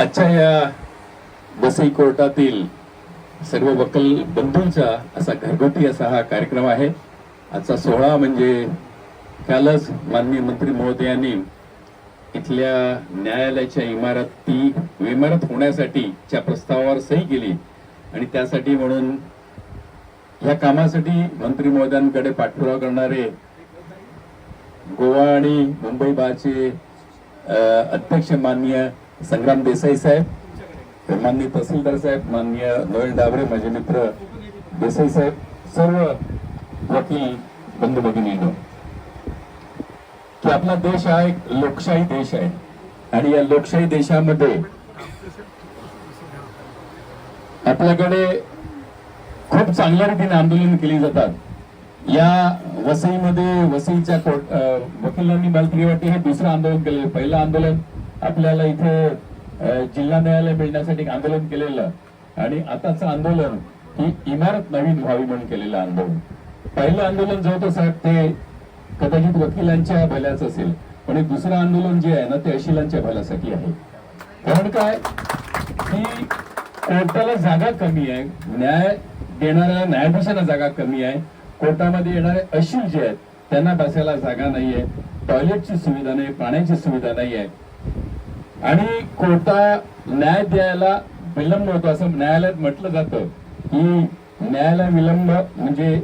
आजच्या या वसई कोर्टातील सर्व वकील बंधूंचा असा घरगुती असा हा कार्यक्रम आहे. आजचा सोहळा म्हणजे कालच माननीय मंत्री महोदयांनी इथल्या न्यायालयाच्या इमारती इमारत होण्यासाठी च्या प्रस्तावावर सही केली. आणि त्यासाठी म्हणून या कामासाठी मंत्री महोदयांकडे पाठपुरावा करणारे गोवा आणि मुंबई बारचे अध्यक्ष माननीय संग्राम देसाई साहेब माननीय तहसीलदार साहेब माननीय नोएल डाबरे माझे मित्र देसाई साहेब सर्व वकील बंधू भगिनींनो की आपला देश हा एक लोकशाही देश आहे. आणि या लोकशाही देशामध्ये आपल्याकडे खूप चांगल्या रीतीने आंदोलन केली जातात. या वसईमध्ये वसईच्या कोर्ट वकिलांनी मला तरी वाटते हे दुसरं आंदोलन केलेलं पहिलं आंदोलन आपल्याला इथे जिल्हा न्यायालय मिळण्यासाठी एक आंदोलन केलेलं आणि आताचं आंदोलन ही इमारत नवीन व्हावी म्हणून केलेलं आंदोलन. पहिलं आंदोलन जे होतं साहेब ते कदाचित वकिलांच्या भल्याचं असेल पण दुसरं आंदोलन जे आहे ना ते अशिलांच्या भल्यासाठी आहे. कारण काय? की कोर्टाला जागा कमी आहे न्याय देणाऱ्या न्यायाधीशांना जागा कमी आहे कोर्टामध्ये येणारे अशील जे आहेत त्यांना बसायला जागा नाहीये टॉयलेटची सुविधा नाही पाण्याची सुविधा नाही आहे आणि कोर्टा न्याय द्यायला विलंब होतो असं न्यायालयात म्हटलं जातं की न्यायालय विलंब म्हणजे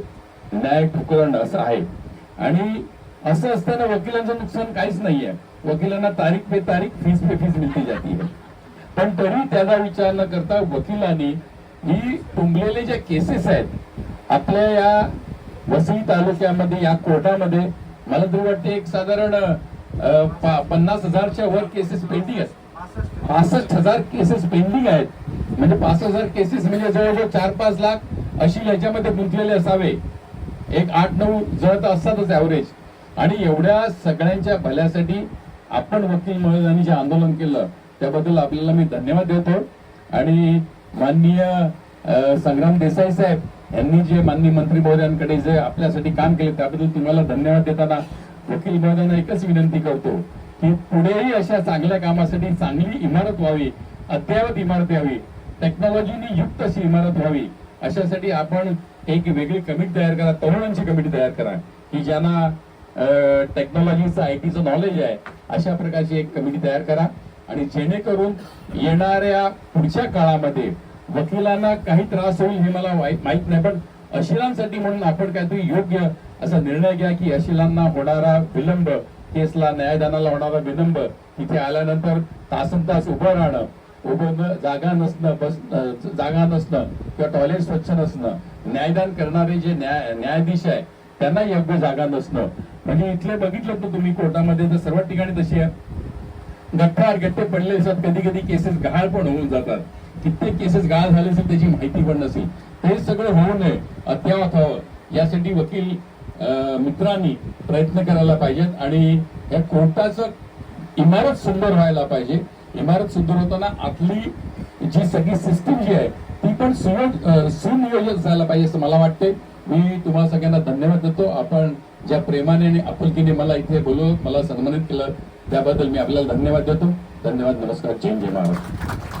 न्याय ठुकरण असं आहे. आणि असं असताना वकिलांचं नुकसान काहीच नाहीये. वकिलांना तारीख पे तारीख फीस पे फीस मिळती जाते पण तरी त्याचा विचार न करता वकिलांनी ही तुंबलेले ज्या केसेस आहेत आपल्या या वसई तालुक्यामध्ये या कोर्टामध्ये मला तरी वाटते एक साधारण पन्नास हजारच्या वर केसेस पेंडिंग आहेत. पासष्ट हजार केसेस पेंडिंग आहेत. म्हणजे पाच हजार केसेस म्हणजे जवळजवळ चार पाच लाख अशी ह्याच्यामध्ये गुंतलेले असावे. एक आठ नऊ जण तर असतातच ऍव्हरेज आणि एवढ्या सगळ्यांच्या भल्यासाठी आपण वकील महोदयांनी जे आंदोलन केलं त्याबद्दल आपल्याला मी धन्यवाद देतो. आणि माननीय संग्राम देसाई साहेब यांनी जे माननीय मंत्री महोदयांकडे जे आपल्यासाठी काम केले त्याबद्दल तुम्हाला धन्यवाद देताना वकील महोदयांना एकच विनंती करतो की पुढेही अशा चांगल्या कामासाठी चांगली इमारत व्हावी अद्ययावत इमारत व्हावी टेक्नॉलॉजीने युक्त अशी इमारत व्हावी अशासाठी आपण एक वेगळी कमिटी तयार करा तरुणांची कमिटी तयार करा की ज्यांना टेक्नॉलॉजीचं आय टीचं नॉलेज आहे अशा प्रकारची एक कमिटी तयार करा. आणि जेणेकरून येणाऱ्या पुढच्या काळामध्ये वकिलांना काही त्रास होईल हे मला वाई- माहीत नाही पण अशिलांसाठी म्हणून आपण काहीतरी योग्य असा निर्णय घ्या की अशिलांना होणारा विलंब केसला न्यायदानाला होणारा विलंब तिथे आल्यानंतर तासन तास उभं राहणं उभं जागा नसणं बस जागा नसणं किंवा टॉयलेट स्वच्छ नसणं. न्यायदान करणारे जे न्याय न्यायाधीश आहे त्यांना योग्य जागा नसणं. म्हणजे इथले बघितलं तर तुम्ही कोर्टामध्ये तर सर्व ठिकाणी तशी आहे गठ्ठार गट्टे पडले असतात कधी कधी केसेस गहाळ पण होऊन जातात. कित्येक केसेस गहाळ झाले असेल त्याची माहिती पण नसेल. हे सगळं होऊ नये अद्यावत हवं यासाठी वकील मित्रांनी प्रयत्न करायला पाहिजेत आणि या कोर्टाचं इमारत सुंदर व्हायला पाहिजे. इमारत सुंदर होताना आपली जी सगळी सिस्टीम जी आहे ती पण सुयो- सुनियोजित झाला पाहिजे असं मला वाटते मी तुम्हाला सगळ्यांना धन्यवाद देतो. आपण ज्या प्रेमाने आणि आपुलकीने मला इथे बोलवलं मला सन्मानित केलं त्याबद्दल मी आपल्याला धन्यवाद देतो. धन्यवाद नमस्कार. जय जय महाराज